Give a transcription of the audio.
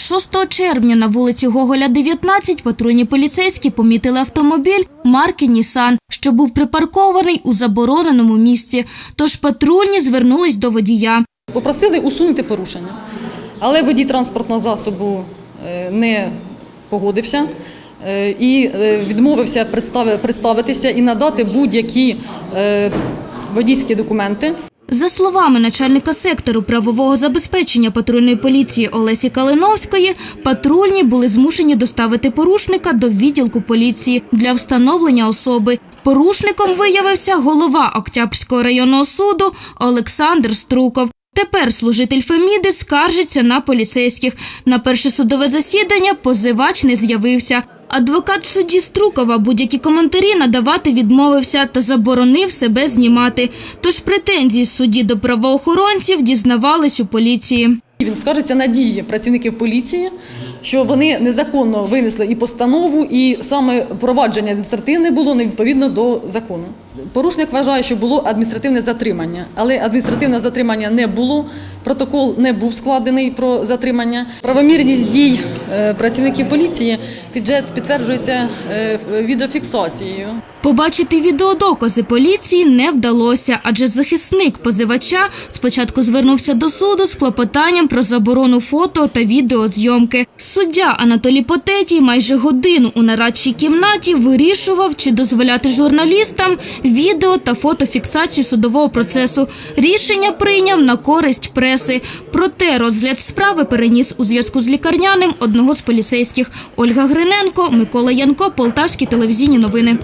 6 червня на вулиці Гоголя, 19, патрульні поліцейські помітили автомобіль марки «Нісан», що був припаркований у забороненому місці. Тож патрульні звернулись до водія. Попросили усунути порушення, але водій транспортного засобу е, не погодився е, і е, відмовився представи- представитися і надати будь-які водійські документи. За словами начальника сектору правового забезпечення патрульної поліції Олесі Калиновської, патрульні були змушені доставити порушника до відділку поліції для встановлення особи. Порушником виявився голова Октябрського районного суду Олександр Струков. Тепер служитель Феміди скаржиться на поліцейських. На перше судове засідання позивач не з'явився. Адвокат судді Струкова будь-які коментарі надавати відмовився та заборонив себе знімати. Тож претензії судді до правоохоронців дізнавались у поліції. Він скажеться на дії працівників поліції, що вони незаконно винесли і постанову, і саме провадження адміністративне було невідповідно до закону. Порушник вважає, що було адміністративне затримання, але адміністративне затримання не було. Протокол не був складений про затримання. Правомірність дій е, працівників поліції підже- підтверджується е, відеофіксацією. Побачити відеодокази поліції не вдалося, адже захисник позивача спочатку звернувся до суду з клопотанням про заборону фото та відеозйомки. Суддя Анатолій Потетій майже годину у нарадчій кімнаті вирішував, чи дозволяти журналістам відео та фотофіксацію судового процесу. Рішення прийняв на користь преси. Проте розгляд справи переніс у зв'язку з лікарняним одного з поліцейських. Ольга Гриненко, Микола Янко, Полтавські телевізійні новини.